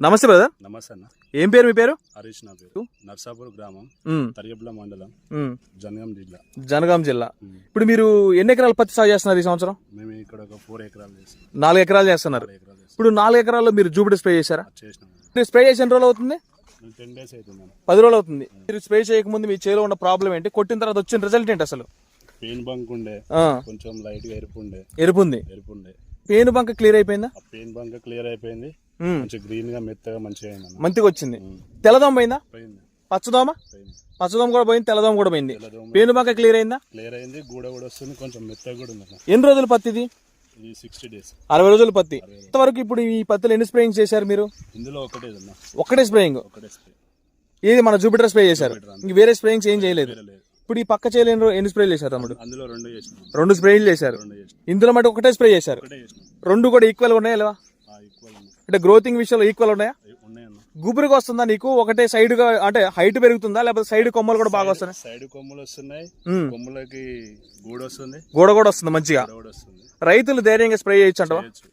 నమస్తే బ్రదర్ నమస్తే అన్న. ఏం పేరు మీ పేరు? హరీష్ నా పేరు. నర్సాపూర్ గ్రామం తరియబుల మండలం జనగాం జిల్లా. జనగాం జిల్లా. ఇప్పుడు మీరు ఎన్ని ఎకరాల పత్తి సాగు చేస్తున్నారు ఈ సంవత్సరం? మేము ఇక్కడ ఒక ఫోర్ ఎకరాలు చేసాం నాలుగు ఎకరాలు చేస్తున్నారు. చేసాం ఇప్పుడు నాలుగు ఎకరాల్లో మీరు జూపిటర్ స్ప్రే చేశారా? చేసినాం. స్ప్రే చేసిన రోజులు అవుతుంది? టెన్ డేస్ అవుతుందన్న పది రోజులు అవుతుంది. మీరు స్ప్రే చేయకముందు మీ చేలో ఉన్న ప్రాబ్లం ఏంటి? కొట్టిన తర్వాత వచ్చిన రిజల్ట్ ఏంటి అసలు? పెయిన్ బంక్ ఉండే. కొంచెం లైట్గా ఎరుపు ఉండే. ఎరుపు ఉంది. ఎరుపు ఉండే. పేను బంక క్లియర్ అయిపోయిందా? పెయిన్ బంక్ క్లియర్ అయిపోయింది. ఉమ్, కొంచెం గ్రీన్గా మెత్తగా మంచిగా మంచిగా వచ్చింది. తెల్లదోమ పోయిందా? పచ్చదోమ? పచ్చదోమ కూడా పోయింది తెల్లదోమ కూడా పోయింది. తెల్లదోమ పేను బంక క్లియర్ అయిందా? క్లియర్ అయింది గూడ కూడా వస్తుంది కొంచెం మెత్తగా కూడా ఉందన్న. ఎన్ని రోజులు పత్తి ఇది? ఇది సిక్స్టీ డేస్. అరవై రోజుల పత్తి. ఇంతవరకు ఇప్పుడు ఈ పత్తిలో ఎన్ని స్ప్రేయింగ్ చేశారు మీరు? ఇందులో ఒకటే స్ప్రేయింగ్. ఒకటే స్ప్రే. ఇది మన జూపిటర్ స్ప్రే చేశారు? ఇంక వేరే స్ప్రేయింగ్స్ ఏం చేయలేదు. ఇప్పుడు ఈ పక్క చేయలేని ఎన్ని స్ప్రేలు చేశారు తమ్ముడు? అందులో రెండు స్ప్రేలు చేశారు. ఇందులో మటు ఒకటే స్ప్రే చేశారు. రెండు కూడా ఈక్వల్ ఉన్నాయా లేవా? అంటే గ్రోతింగ్ విషయంలో ఈక్వల్ ఉన్నాయా? గుబురుగా వస్తుందా నీకు? ఒకటే సైడ్గా అంటే హైట్ పెరుగుతుందా? లేకపోతే సైడ్ కొమ్మలు కూడా బాగా వస్తున్నాయి? సైడ్ కొమ్ములు వస్తున్నాయి. కొమ్ములకి గూడు వస్తుంది గోడ కూడా వస్తుంది మంచిగా. గూడ కూడా వస్తుంది. రైతులు ధైర్యంగా స్ప్రే చేయొచ్చు అంటవా? చేయొచ్చు.